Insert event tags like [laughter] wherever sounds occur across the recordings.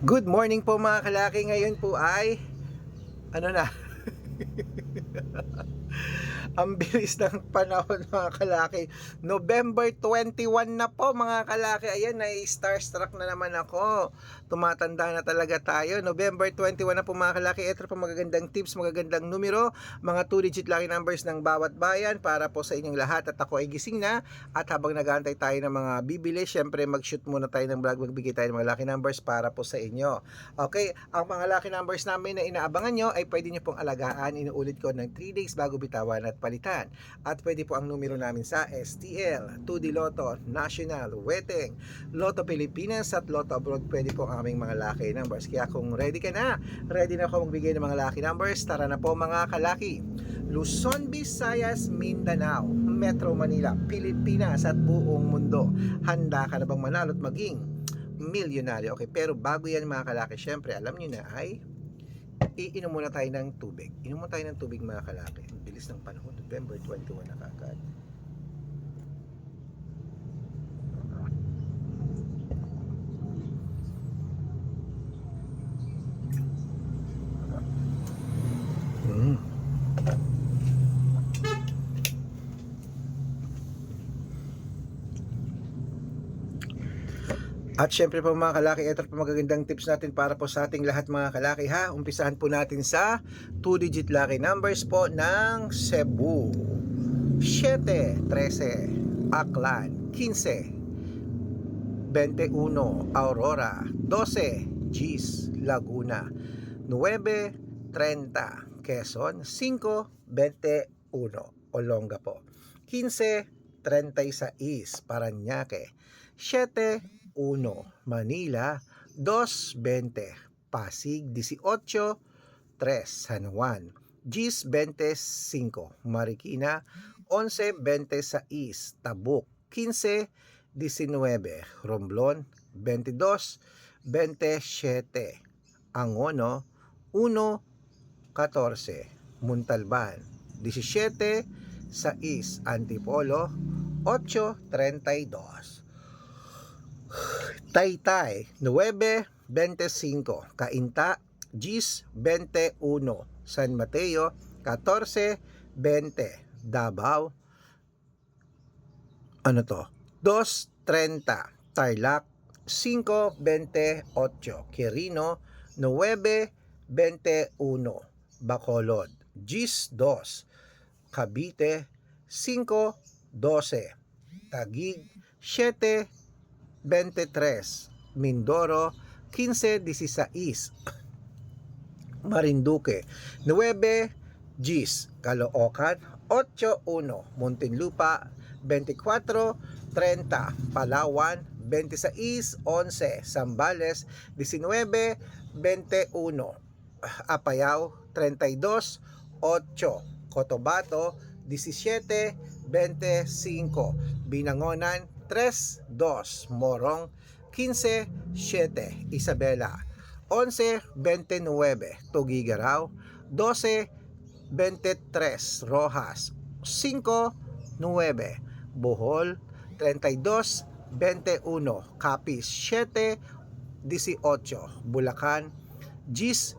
Good morning po mga kalaki. Ngayon po ay ano na? [laughs] Ang bilis ng panahon mga kalaki. November 21 na po mga kalaki. Ayan, na starstruck na naman ako. Tumatanda na talaga tayo. November 21 na po mga kalaki. Ito po magagandang tips, magagandang numero, mga 2-digit lucky numbers ng bawat bayan para po sa inyong lahat. At ako ay gising na. At habang nag-aantay tayo ng mga bibili, syempre mag-shoot muna tayo ng vlog. Magbigay tayo ng mga lucky numbers para po sa inyo. Okay, ang mga lucky numbers namin na inaabangan nyo ay pwede nyo pong alagaan. Inuulit ko ng 3 days bago bitawan at palitan. At pwede po ang numero namin sa STL, 2D Lotto, National, Weteng, Lotto Pilipinas at Lotto Abroad. Pwede po ang aming mga lucky numbers. Kaya kung ready ka na, ready na ako magbigay ng mga lucky numbers, tara na po mga kalaki. Luzon, Visayas, Mindanao, Metro Manila, Pilipinas at buong mundo. Handa ka na bang manalo at maging milyonaryo? Okay, pero bago yan mga kalaki, syempre alam nyo na ay iinom muna tayo ng tubig. Inom muna tayo ng tubig mga kalaki. Ang bilis ng panahon. November 21 na kagad. At syempre po mga kalaki, ito po magagandang tips natin para po sa ating lahat mga kalaki ha. Umpisahan po natin sa 2-digit lucky numbers po ng Cebu. 7, 13, Aklan, 15, 21, Aurora, 12, Gis, Laguna, 9, 30, Quezon, 5, 21, Olongapo, 15, 36, Paranaque, 7, 1, Manila, 2.20, Pasig, 18, 3, San Juan, Gis 25, Marikina, 11.26, Tabuk, 15, 19, Romblon, 22, 27, Angono, 1, 14, Muntalban, 17, 6, Antipolo, 8, 32. Taytay 9.25 Cainta Gis 21 San Mateo 14.20 Davao. Ano to? 2.30 Tarlac 5.28 Quirino 9.21 Bacolod Gis 2 Cavite 5.12 Taguig 7 23, Mindoro 15-16, [coughs] Marinduque 9, Gis, Caloocan 8-1, Muntinlupa 24-30, Palawan 26-11, Zambales 19-21, Apayao 32-8, Cotabato 17-25, Binangonan 3-2, Morong 15-7, Isabela 11-29, Tugigaraw 12-23, Rojas 5-9, Bohol 32-21, Capiz 7-18, Bulacan 10-4,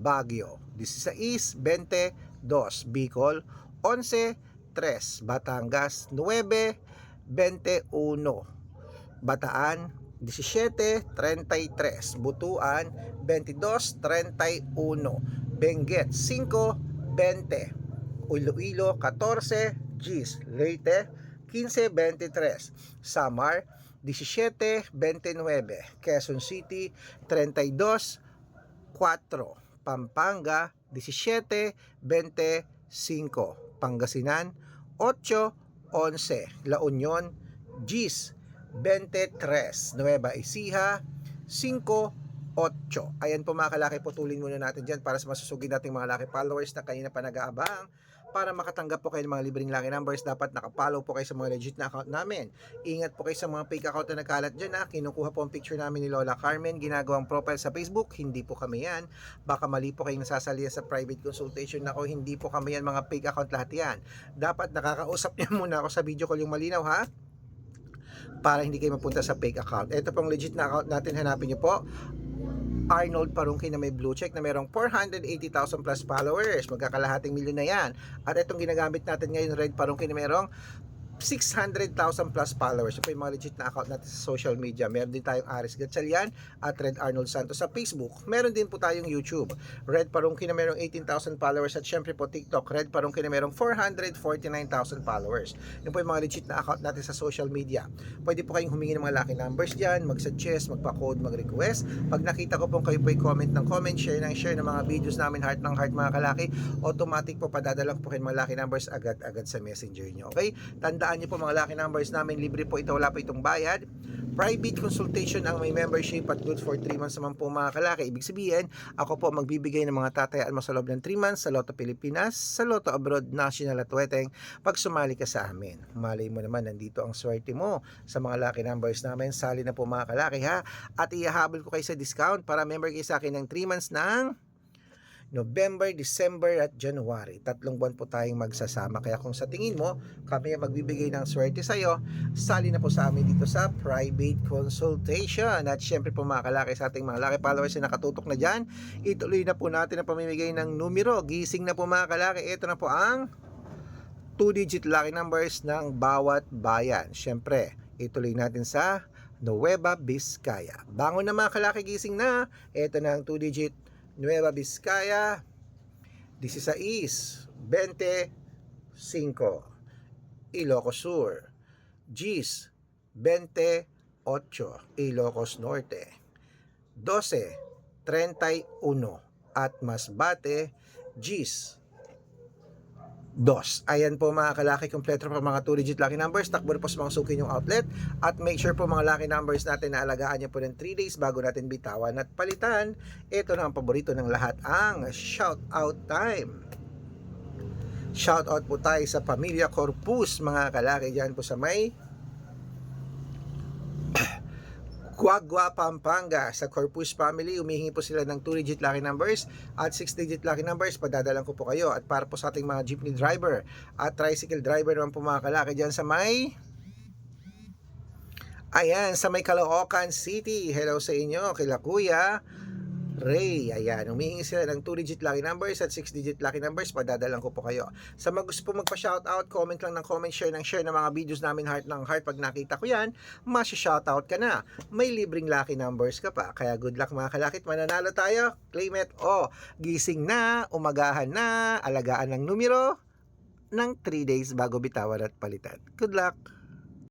Baguio 16-22, Bicol 11-3, Batangas 9 21 Bataan 17.33 Butuan 22.31 Benguet 5.20 Iloilo 14 Gis Leyte 15.23 Samar 17.29 Quezon City 32.4 Pampanga 17.25 Pangasinan 8 11, La Union, Gis, 23, Nueva Ecija, 5, 8. Ayan po mga kalaki, putulin muna natin dyan para sa masusugin nating mga laki followers na kanina pa nag-aabang para makatanggap po kayo ng mga libreng lucky numbers, dapat nakapollow po kayo sa mga legit na account namin. Ingat po kayo sa mga fake account na nagkalat dyan ha. Kinukuha po ang picture namin ni Lola Carmen, ginagawang profile sa Facebook, hindi po kami yan. Baka mali po kayong nasasaliya sa private consultation na ako, hindi po kami yan, mga fake account lahat yan. Dapat nakakausap niyo [laughs] muna ako sa video call yung malinaw ha para hindi kayo mapunta sa fake account. Ito pong legit na account natin, hanapin nyo po. Arnold Parungki na may blue check na merong 480,000 plus followers. Magkakalahating milyon na yan. At itong ginagamit natin ngayon, Red Parungki na merong 600,000 plus followers. Ito po yung mga legit na account natin sa social media. Meron din tayong Aris Gatchalian at Red Arnold Santos sa Facebook. Meron din po tayong YouTube. Red Parungki na merong 18,000 followers at syempre po TikTok. Red Parungki na merong 449,000 followers. Yun po yung mga legit na account natin sa social media. Pwede po kayong humingi ng mga lucky numbers dyan, mag-suggest, magpa-code, mag-request. Pag nakita ko po kayo po comment ng comment, share ng share ng mga videos namin, heart ng heart mga kalaki, automatic po padadala ko po kayo mga lucky numbers agad-agad sa messenger nyo. Okay? Tandaan nyo po mga lucky numbers namin, libre po ito, wala po itong bayad. Private consultation ang may membership at good for 3 months naman po mga kalaki. Ibig sabihin, ako po magbibigay ng mga tatayaan mo sa loob ng 3 months sa Lotto Pilipinas, sa Lotto Abroad National at Weteng pag sumali ka sa amin. Malay mo naman, nandito ang swerte mo sa mga lucky numbers namin. Sali na po mga kalaki ha. At ihahabol ko kayo sa discount para member kayo sa akin ng 3 months ng November, December at January. Tatlong buwan po tayong magsasama. Kaya kung sa tingin mo, kami ang magbibigay ng swerte sa iyo, sali na po sa amin dito sa private consultation. At syempre po mga kalaki sa ating mga laki followers na nakatutok na dyan, ituloy na po natin ang pamimigay ng numero. Gising na po mga kalaki. Ito na po ang 2-digit lucky numbers ng bawat bayan. Syempre, ituloy natin sa Nueva Vizcaya. Bangon na mga kalaki, gising na. Ito na ang 2-digit Nueva Vizcaya 16 25 Ilocos Sur Gis 28 Ilocos Norte 12 31 at Masbate Gis 2. Ayan po mga kalaki, kompleto po mga 2-digit lucky numbers. Takbo po sa mga suki yung outlet. At make sure po mga lucky numbers natin na alagaan niyo po ng 3 days bago natin bitawan at palitan. Ito na ang paborito ng lahat, ang shout out time. Shout out po tayo sa Pamilya Corpus, mga kalaki dyan po sa may Guagua, Pampanga. Sa Corpus Family, umihingi po sila ng 2-digit lucky numbers at 6-digit lucky numbers. Padadalan ko po kayo. At para po sa ating mga jeepney driver at tricycle driver naman po mga kalaki dyan sa may... Ayan, sa may Caloocan City. Hello sa inyo, kila Kuya Ray. Ayan, humihingi sila ng 2-digit lucky numbers at 6-digit lucky numbers. Padadalan ko po kayo. Sa mga gusto po magpa-shoutout, comment lang ng comment, share ng share ng mga videos namin heart ng heart. Pag nakita ko yan, masya-shoutout ka na. May libreng lucky numbers ka pa. Kaya good luck mga kalakit. Mananalo tayo. Claim it. O, gising na, umagahan na, alagaan ng numero ng 3 days bago bitawan at palitan. Good luck!